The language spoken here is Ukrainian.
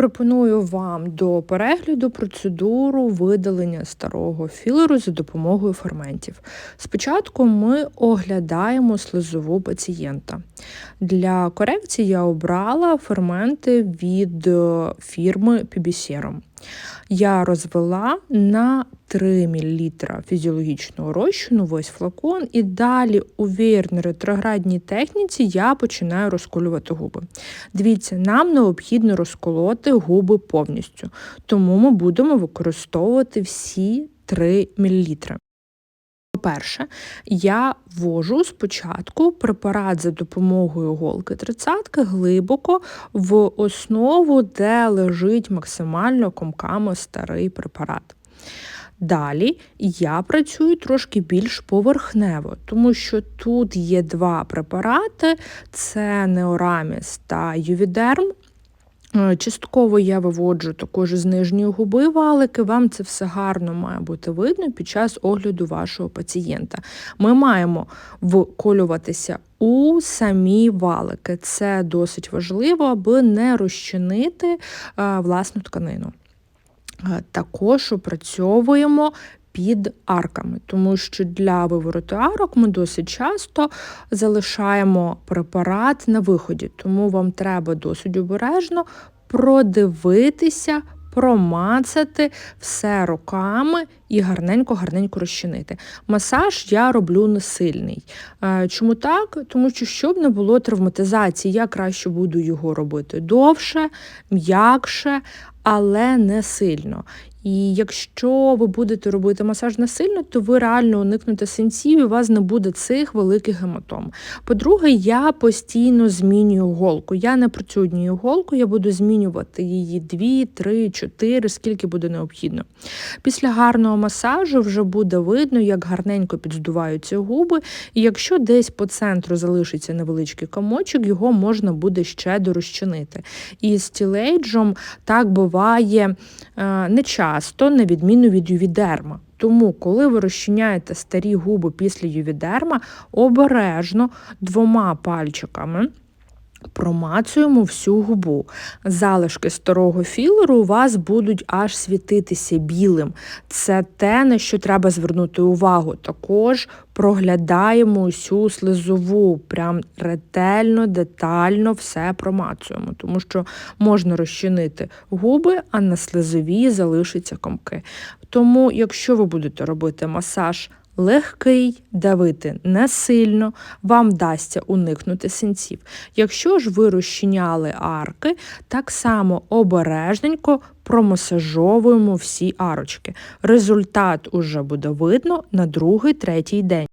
Пропоную вам до перегляду процедуру видалення старого філеру за допомогою ферментів. Спочатку ми оглядаємо слизову пацієнта. Для корекції я обрала ферменти від е, фірми PBSerum. Я розвела на 3 мл фізіологічного розчину весь флакон, і далі у вірно ретроградній техніці я починаю розколювати губи. Дивіться, нам необхідно розколоти губи повністю, тому ми будемо використовувати всі 3 мл. По-перше, я ввожу спочатку препарат за допомогою голки тридцятки глибоко в основу, де лежить максимально комками старий препарат. Далі я працюю трошки більш поверхнево, тому що тут є два препарати: це Неораміс та Ювідерм. Е, частково я виводжу також з нижньої губи валики, вам це все гарно має бути видно під час огляду вашого пацієнта. Ми маємо вколюватися у самі валики. Це досить важливо, аби не розчинити е, власну тканину. Е, також опрацьовуємо під арками, тому що для вивороту арок ми досить часто залишаємо препарат на виході, тому вам треба досить обережно продивитися. Промацати все руками і гарненько-гарненько розчинити. Масаж я роблю не сильний. Е, чому так? Тому що, щоб не було травматизації, я краще буду його робити довше, м'якше, але не сильно. І якщо ви будете робити масаж насильно, то ви реально уникнете синців і у вас не буде цих великих гематом. По-друге, я постійно змінюю голку. Я не працюю однією голкою, я буду змінювати її 2, 3, 4, скільки буде необхідно. Після гарного масажу вже буде видно, як гарненько підздуваються губи, і якщо десь по центру залишиться невеличкий комочок, його можна буде ще дорозчинити. І з тілейджом так буває е, не часто часто, на відміну від ювідерма. Тому, коли ви розчиняєте старі губи після ювідерма, обережно двома пальчиками. Промацуємо всю губу. Залишки старого філеру у вас будуть аж світитися білим. Це те, на що треба звернути увагу. Також проглядаємо усю слизову, прям ретельно, детально все промацуємо, тому що можна розчинити губи, а на слизовій залишаться комки. Тому, якщо ви будете робити масаж, легкий, давити не сильно, вам вдасться уникнути синців. Якщо ж ви розчиняли арки, так само обережненько промасажовуємо всі арочки. Результат уже буде видно на другий-третій день.